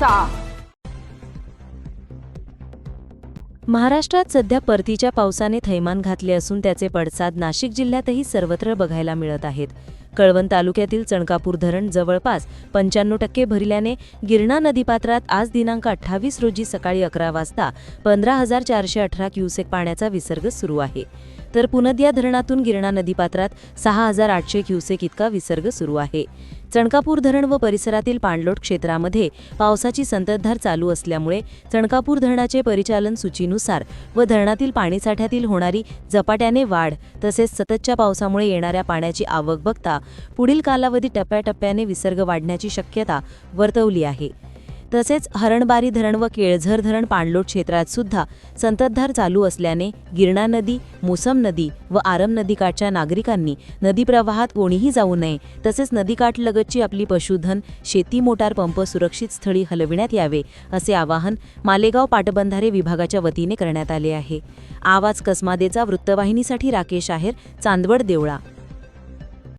करायचा महाराष्ट्रात सध्या परतीच्या पावसाने थैमान घातले असून त्याचे पडसाद नाशिक जिल्ह्यातही सर्वत्र बघायला मिळत आहेत. कळवण तालुक्यातील चणकापूर धरण जवळपास पंच्याण्णव टक्के भरल्याने गिरणा नदीपात्रात आज दिनांक अठ्ठावीस रोजी सकाळी अकरा वाजता पंधरा हजार चारशे अठरा क्युसेक पाण्याचा विसर्ग सुरू आहे. तर पुनदिया धरणातून गिरणा नदीपात्रात सहा हजार आठशे क्युसेक इतका विसर्ग सुरू आहे. चणकापूर धरण व परिसरातील पाणलोट क्षेत्रामध्ये पावसाची संततधार चालू असल्यामुळे चणकापूर धरणाचे परिचालन सूचीनुसार व धरणातील पाणीसाठ्यातील होणारी झपाट्याने वाढ तसेच सततच्या पावसामुळे येणाऱ्या पाण्याची आवक बघता पुढील कालावधी टप्प्याटप्प्याने विसर्ग वाढण्याची शक्यता वर्तवली आहे. तसेच हरणबारी धरण व केळझर धरण पाणलोट क्षेत्रात सुद्धा संततधार चालू असल्याने गिरणा नदी मोसम नदी व आरम नदीकाठच्या नागरिकांनी नदी प्रवाहात कोणीही जाऊ नये तसेच नदीकाठलगतची आपली पशुधन शेती मोटार पंप सुरक्षित स्थळी हलविण्यात यावे असे आवाहन मालेगाव पाटबंधारे विभागाच्या वतीने करण्यात आले आहे. आवाज कसमादेचा वृत्तवाहिनीसाठी राकेश आहेर चांदवड देवळा.